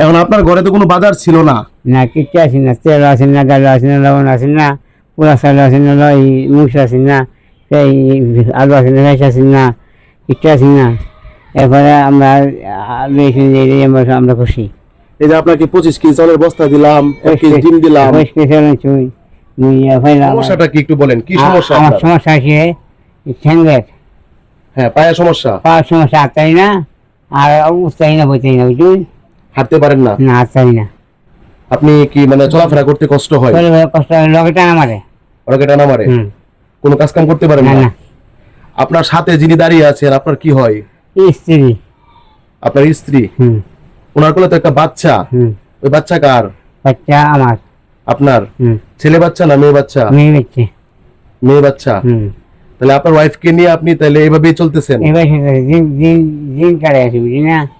এখন আপনার ঘরে তো কোনো বাজার ছিল না। না কিচ্ছু আসি না তেল আসি না ডাল আসি না লবণ আসি না পোড়া চাল আসি না এই মুস আসি না সেই আলু আসি না রাইস আসি না কিচ্ছু আসি না। এরপরে আমরা আলু এসে আমরা খুশি। এই যে আপনাকে পঁচিশ কেজি চালের বস্তা দিলাম এক কেজি ডিম দিলাম। স্পেশাল চুই মুই ফাইলাম সমস্যাটা কি একটু বলেন কি সমস্যা আমার সমস্যা আছে ঠ্যাঙ্গের হ্যাঁ পায়ের সমস্যা। পাওয়ার সমস্যা আটটাই না আর উঠতাই না বইতাই না বুঝলি হাঁটতে পারেন না? না আটটাই না। আপনি কি মানে চলাফেরা করতে কষ্ট হয়? চলে গেলে কষ্ট হয় লগে টানা মারে। অনেকে টানা মারে? হুম। কোনো কাজ কাম করতে পারেন না না? না। আপনার সাথে যিনি দাঁড়িয়ে আছেন আপনার কি হয়? স্ত্রী। আপনার স্ত্রী। হুম। ওনার কোলে তো একটা বাচ্চা। হুম। ওই বাচ্চা কার? বাচ্চা আমার। আপনার? হুম। ছেলে বাচ্চা না মেয়ে বাচ্চা? মেয়ে বাচ্চা। মেয়ে বাচ্চা? হুম। তাহলে আপনার ওয়াইফকে নিয়ে আপনি তাহলে এইভাবেই চলতেছেন? দিন দিন দিন কাটে না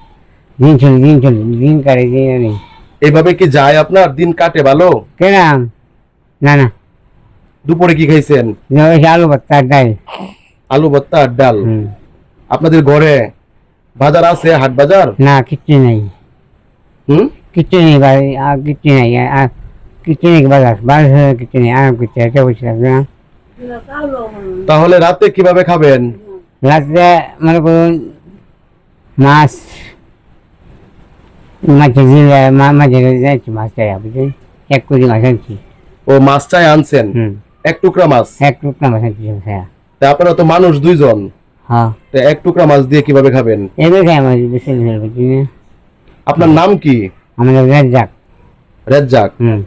দিন চলে দিন চলে দিন কাটে। দিন নেই এইভাবে কি যায় আপনার? দিন কাটে ভালো? কেরাম? না না। দুপুরে কি খাইছেন? আলু ভর্তা ডাল। আলু ভর্তা আর ডাল আপনাদের ঘরে বাজার আছে হাট বাজার? না কিচ্ছু নেই। হুম? কিচ্ছু নেই আর কিচ্ছু নেই আর কিচ্ছু নেই বাজার। বাজার কিচ্ছু নেই আরাম করতে আছে বসে থাকবে না। তাহলে রাতে কীভাবে খাবেন? রাত্রে মনে করুন মাছ মাছের দিলে মাছের যাচ্ছি মাছ চাই এক কোটি মাছ আনছি। ও মাছ চাই আনছেন? এক টুকরা মাছ? এক টুকরা মাছ আনছি হ্যাঁ তা আপনারা তো মানুষ দুইজন। হ্যাঁ। তা এক টুকরা মাছ দিয়ে কীভাবে খাবেন? এবার খাই মাছ বেশি আপনার নাম কি? আমাদের রেজ্জাক। হুম।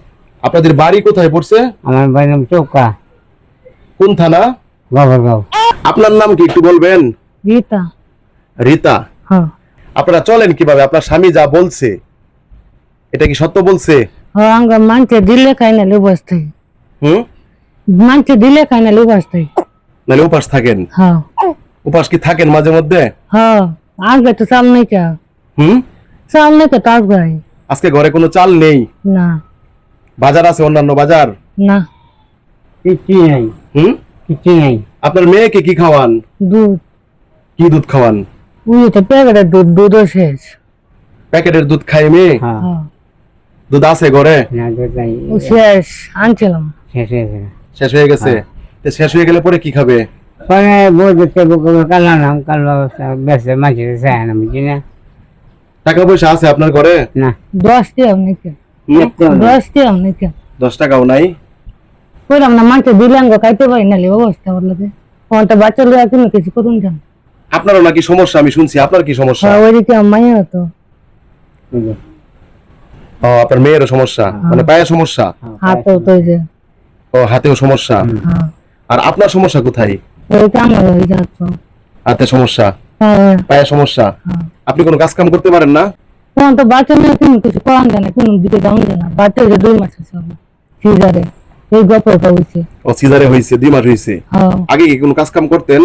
আপনাদের বাড়ি কোথায় পড়ছে? আমার বাড়ির নাম চৌকা। কোন থানা? গবরগাঁও আপনার নাম কি একটু বলবেন? গীতা রীতা? হ্যাঁ। আপনারা চলেন কীভাবে? আপনার স্বামী যা বলছে এটা কি সত্য বলছে? হ্যাঁ আমরা দিলে খাই না লুবাস হুম? মানছে দিলে খাই না লুবাস থাই উপাস থাকেন? হ্যাঁ উপাস কি থাকেন মাঝে মধ্যে? হ্যাঁ আগে তো চাল নেই হুম? চাল নেই কা তাস আজকে ঘরে কোনো চাল নেই? না। বাজার আছে অন্যান্য বাজার? না। কিচ্ছু নেই? হুম? কিচ্ছু নেই? আপনার মেয়েকে কি খাওয়ান? দুধ। কি দুধ খাওয়ান? উনি তো প্যাকেটের দুধ দুধও শেষ। প্যাকেটের দুধ খায় মেয়ে হ্যাঁ। হ্যাঁ। দুধ আছে ঘরে? না দুধ নাই। শেষ আনছিলাম। শেষ হয়ে গেছে। শেষ হয়ে গেছে? তো শেষ হয়ে গেলে পরে কি খাবে? পরে বউ দেখতে বুকে কালো নাম কালো বেসে মাঝে চায় না বুঝলি না? টাকা পয়সা আছে আপনার ঘরে? না। দশ টাকা নাকি? দশ টাকা নাকি? দশ টাকাও নাই? কইলাম না মানছে দিলাম গো খাইতে পারি না লে অবস্থা বলল ওটা বাচ্চা লোক কিনে কিছু করুন যান আপনারও নাকি সমস্যা আমি শুনছি। আপনার কি সমস্যা? হ্যাঁ ওইদিকে হতো এই ও আপনার মেয়েরও সমস্যা? মানে পায়ের সমস্যা? হাতও তো ওই যে। ও হাতেও সমস্যা? হ্যাঁ। আর আপনার সমস্যা কোথায়? ওইটা আমার হয়ে যাচ্ছ হাতে সমস্যা? হ্যাঁ পায়ের সমস্যা? হ্যাঁ। আপনি কোনো কাজ কাম করতে পারেন না? তখন তো বাচ্চা মেয়ে কোনো কিছু করান যায় না কোনো দিকে যাওয়া যায় না। বাচ্চা যে দুই মাস আছে সিজারে। এই গল্পটা হয়েছে। ও সিজারে হয়েছে দুই মাস হয়েছে? হ্যাঁ। আগে কি কোনো কাজ কাম করতেন?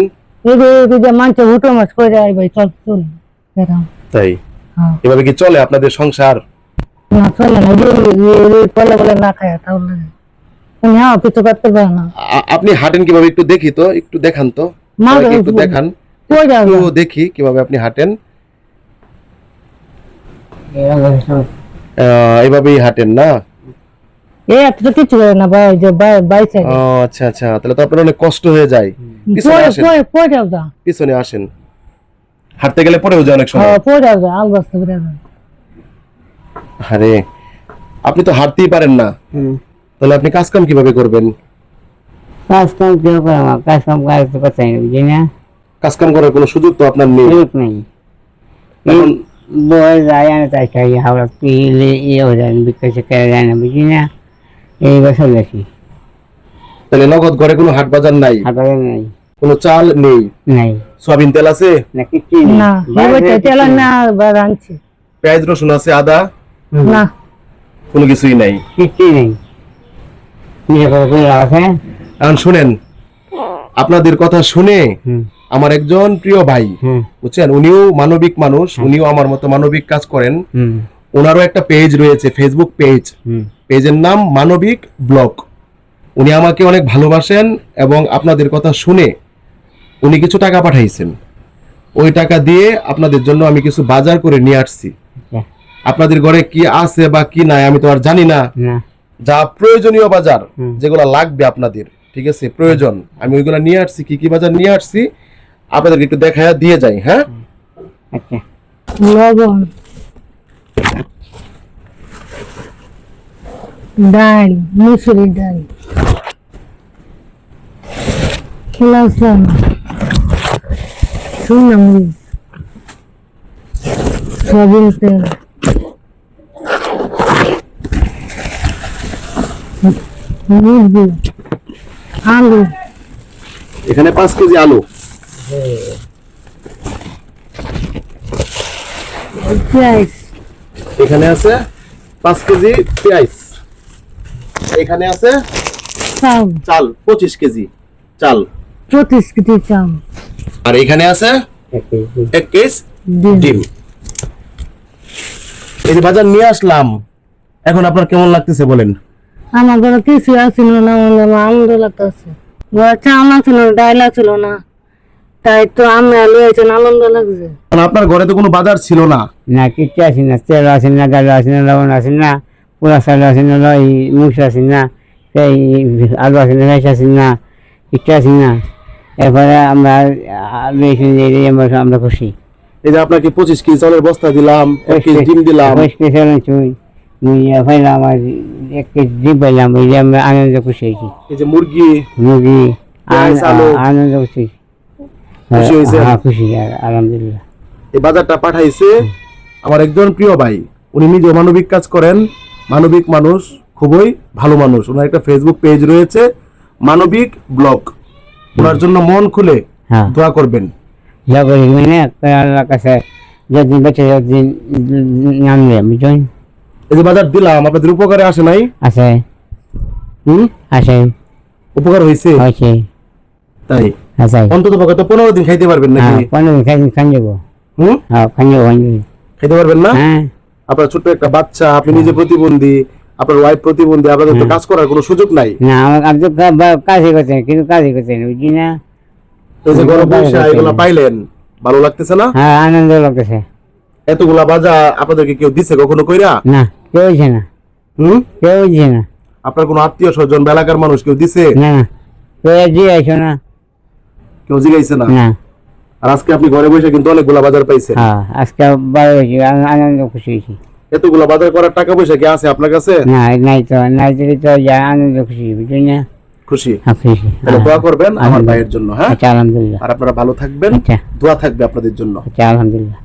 এই যে এই যে মানছে উঠো মাছ করে আই ভাই চল চল তাই? এভাবে কি চলে আপনাদের সংসার? না চলে না যে বলে বলে না খায় তাহলে কিছু করতে পারে না। আপনি হাঁটেন কীভাবে? একটু দেখি তো একটু দেখান তো। একটু দেখান। দেখি কীভাবে আপনি হাঁটেন। এইভাবেই হাঁটেন না। এ এত তো কিছু করে না ভাই যে বাইছে ও আচ্ছা আচ্ছা তাহলে তো আপনার অনেক কষ্ট হয়ে যায় পিছনে আসেন পিছনে আসেন হাঁটতে গেলে পরেও যায় অনেক সময় হ্যাঁ পরে যাও যা আল বস্তা করে যাও আরে আপনি তো হাঁটতেই পারেন না তাহলে আপনি কাজ কাম কীভাবে করবেন কাজ কাম করে কাজ কাম করে তো কথাই না বুঝলি না কাজ কাম করার কোনো সুযোগ তো আপনার নেই সুযোগ নেই এখন বই যায় না তাই খাই হাওড়া পিলে ইয়ে হয়ে যায় বিকাশ করে যায় না বুঝলি না এই বছর গেছি তাহলে নগদ ঘরে কোনো হাট বাজার নাই? হাতারে নেই। কোনো চাল নেই? নাই। সয়াবিন তেল আছে? না কিচ্ছু নেই। না বাইরে এবার তেল না বা রাঁধছি পেঁয়াজ রসুন আছে আদা? না। কোনো কিছুই নাই? কিচ্ছু নেই। এখন শুনেন আপনাদের কথা শুনে আমার একজন প্রিয় ভাই হুম। বুঝছেন? উনিও মানবিক মানুষ উনিও আমার মতো মানবিক কাজ করেন। ওনারও একটা পেজ রয়েছে ফেসবুক পেজ পেজের নাম মানবিক ব্লগ। উনি আমাকে অনেক ভালোবাসেন এবং আপনাদের কথা শুনে উনি কিছু টাকা পাঠাইছেন। ওই টাকা দিয়ে আপনাদের জন্য আমি কিছু বাজার করে নিয়ে আসছি। আপনাদের ঘরে কি আছে বা কি নাই আমি তো আর জানি না। যা প্রয়োজনীয় বাজার। যেগুলো লাগবে আপনাদের ঠিক আছে প্রয়োজন। আমি ওইগুলো নিয়ে আসছি কি কি বাজার নিয়ে আসছি আপনাদেরকে একটু দেখায়া দিয়ে যাই হ্যাঁ? আচ্ছা। লবণ। ডাল মুসুরি ডাল লসুন শুকনো মরিচ সয়াবিন তেল মুরগি আলু এখানে পাঁচ কেজি আলু পেঁয়াজ এখানে আছে পাঁচ কেজি পেঁয়াজ এখানে আছে চাল। চাল পঁচিশ কেজি চাল। পঁচিশ কেজি চাল। আর এখানে আছে এক কেস ডিম। এই যে বাজার নিয়ে আসলাম। এখন আপনার কেমন লাগতেছে বলেন? আমার ঘরে কিছু না মানে আনন্দ লাগতেছে ঘরে চাল আছিল ডাইল আছিল না। তাই তো আমি আনন্দ লাগছে। আপনার ঘরে তো কোনো বাজার ছিল না? না কিচ্ছু আছে না তেল আছে না ডাল আছে না লবণ আছে না। না এই মুখ আছে না সেই আলু আছে না রাইস আছে না কিচ্ছু আছে না এরপরে আমরা আমরা খুশি। এই যে আপনাকে পঁচিশ কেজি চালের বস্তা দিলাম এক কেজি ডিম দিলাম। স্পেশাল চুই মুই পাইলাম আর এক কেজি ডিম পাইলাম এই যে আমরা আনন্দ খুশি হয়েছি। এই যে মুরগি মুরগি আনন্দ খুশি খুশি হয়েছেন? হ্যাঁ খুশি আলহামদুলিল্লাহ। এই বাজারটা পাঠাইছে আমার একজন প্রিয় ভাই। উনি নিজে মানবিক কাজ করেন। মানবিক মানুষ খুবই ভালো মানুষ। ওনার একটা ফেসবুক পেজ রয়েছে মানবিক ব্লগ। ওনার জন্য মন খুলে হ্যাঁ। দোয়া করবেন। যা করি মানে আল্লাহর কাছে যতদিন বেঁচে যতদিন নামবে বুঝলেন? এই যে বাজার দিলাম আপনাদের উপকারে আসে নাই? হুম? উপকার হয়েছে? হয়েছে। তাই? আছে অন্তত পক্ষে তো পনেরো দিন খাইতে পারবেন হ্যাঁ নাকি পনেরো খাই খান যাব হুম? হ্যাঁ যাব খাইতে পারবেন না? হ্যাঁ। আপনার ছোট্ট একটা বাচ্চা আপনি নিজে প্রতিবন্ধী আপনার ওয়াইফ প্রতিবন্ধী আপনাদের তো কাজ করার কোনো সুযোগ নাই। না আমি তো কাজই করতেন কিন্তু কাজই করতেন বুঝলি না? এই যে বসে হ্যাঁ, এগুলা পাইলেন ভালো লাগতেছে না? হ্যাঁ আনন্দ লাগতেছে। এতগুলা বাজার আপনাদেরকে কেউ দিছে কখনো কইরা? না কেউ হচ্ছে না। হুম? কেউ হচ্ছে না। আপনার কোনো আত্মীয় স্বজন বা এলাকার মানুষ কেউ দিছে? না না। কেউ দিয়ে না। কেউ জিগাইছে না? না। আর আজকে আপনি ঘরে বসে কিন্তু অনেকগুলা বাজার পাইছেন। হ্যাঁ আজকে আনন্দ খুশি হয়েছি। এতগুলা বাজার করার টাকা পয়সা কি আছে আপনার কাছে? না নাই তো নাই দিলে তো যা আনন্দ খুশি বুঝলেন না? খুশি? হ্যাঁ খুশি তাহলে দোয়া করবেন আমার ভাইয়ের জন্য হ্যাঁ? আচ্ছা আলহামদুলিল্লাহ। আর আপনারা ভালো থাকবেন আচ্ছা। দোয়া থাকবে আপনাদের জন্য। আচ্ছা আলহামদুলিল্লাহ।